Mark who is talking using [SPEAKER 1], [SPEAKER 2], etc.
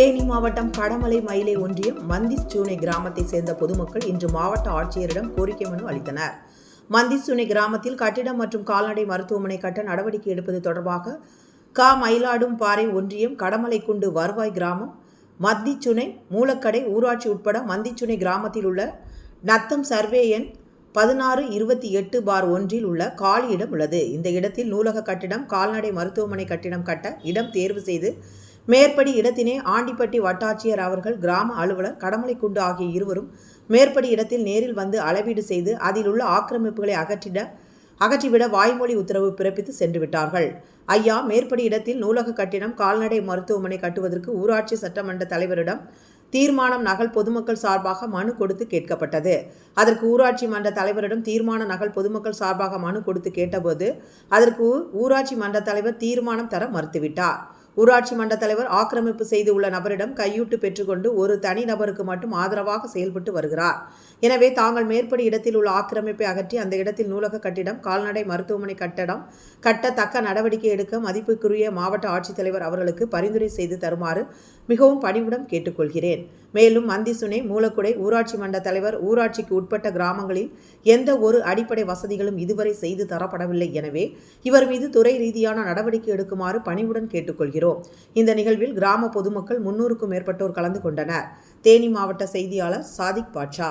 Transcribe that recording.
[SPEAKER 1] தேனி மாவட்டம் கடமலை மயிலை ஒன்றியம் மந்திச்சூனை கிராமத்தை சேர்ந்த பொதுமக்கள் இன்று மாவட்ட ஆட்சியரிடம் கோரிக்கை மனு அளித்தனர். மந்திச்சூனை கிராமத்தில் கட்டிடம் மற்றும் கால்நடை மருத்துவமனை கட்ட நடவடிக்கை எடுப்பது தொடர்பாக கா. மயிலாடும் பாறை ஒன்றியம் கடமலைக்குண்டு வருவாய் கிராமம் மத்திச்சுனை மூலக்கடை ஊராட்சி உட்பட மந்திச்சுனை கிராமத்தில் உள்ள நத்தம் சர்வே எண் பதினாறு இருபத்தி எட்டு பார் ஒன்றில் உள்ள காலி இடம் உள்ளது. இந்த இடத்தில் நூலக கட்டிடம் கால்நடை மருத்துவமனை கட்டிடம் கட்ட இடம் தேர்வு செய்து மேற்படி இடத்தினை ஆண்டிப்பட்டி வட்டாட்சியர் அவர்கள் கிராம அலுவலர் கடமலைக்குண்டு ஆகிய இருவரும் மேற்படி இடத்தில் நேரில் வந்து அளவீடு செய்து அதில் உள்ள ஆக்கிரமிப்புகளை அகற்றிட அகற்றிவிட வாய்மொழி உத்தரவு பிறப்பித்து சென்று விட்டார்கள் ஐயா மேற்படி இடத்தில் நூலக கட்டிடம் கால்நடை மருத்துவமனை கட்டுவதற்கு ஊராட்சி சட்டமன்ற தலைவரிடம் தீர்மானம் நகல் பொதுமக்கள் சார்பாக மனு கொடுத்து கேட்கப்பட்டது. அதற்கு ஊராட்சி மன்ற தலைவரிடம் தீர்மான நகல் பொதுமக்கள் சார்பாக மனு கொடுத்து கேட்டபோது அதற்கு ஊராட்சி மன்ற தலைவர் தீர்மானம் தர மறுத்துவிட்டார். ஊராட்சி மன்ற தலைவர் ஆக்கிரமிப்பு செய்து உள்ள நபரிடம் கையூட்டு பெற்றுக்கொண்டு ஒரு தனி நபருக்கு மட்டும் ஆதரவாக செயல்பட்டு வருகிறார். எனவே தாங்கள் மேற்படி இடத்தில் உள்ள ஆக்கிரமிப்பை அகற்றி அந்த இடத்தில் நூலக கட்டிடம் கால்நடை மருத்துவமனை கட்டடம் கட்ட தக்க நடவடிக்கை எடுக்க மதிப்புக்குரிய மாவட்ட ஆட்சித்தலைவர் அவர்களுக்கு பரிந்துரை செய்து தருமாறு மிகவும் பணிவுடன் கேட்டுக்கொள்கிறேன். மேலும் மந்திசுனை மூலக்குடை ஊராட்சி மன்ற தலைவர் ஊராட்சிக்கு உட்பட்ட கிராமங்களில் எந்த ஒரு அடிப்படை வசதிகளும் இதுவரை செய்து தரப்படவில்லை. எனவே இவர் மீது துறை ரீதியான நடவடிக்கை எடுக்குமாறு பணிவுடன் கேட்டுக்கொள்கிறோம் இந்த நிகழ்வில் கிராம பொதுமக்கள் முன்னூறுக்கும் மேற்பட்டோர் கலந்து கொண்டனர். தேனி மாவட்ட செய்தியாளர் சாதிக் பாட்ஷா.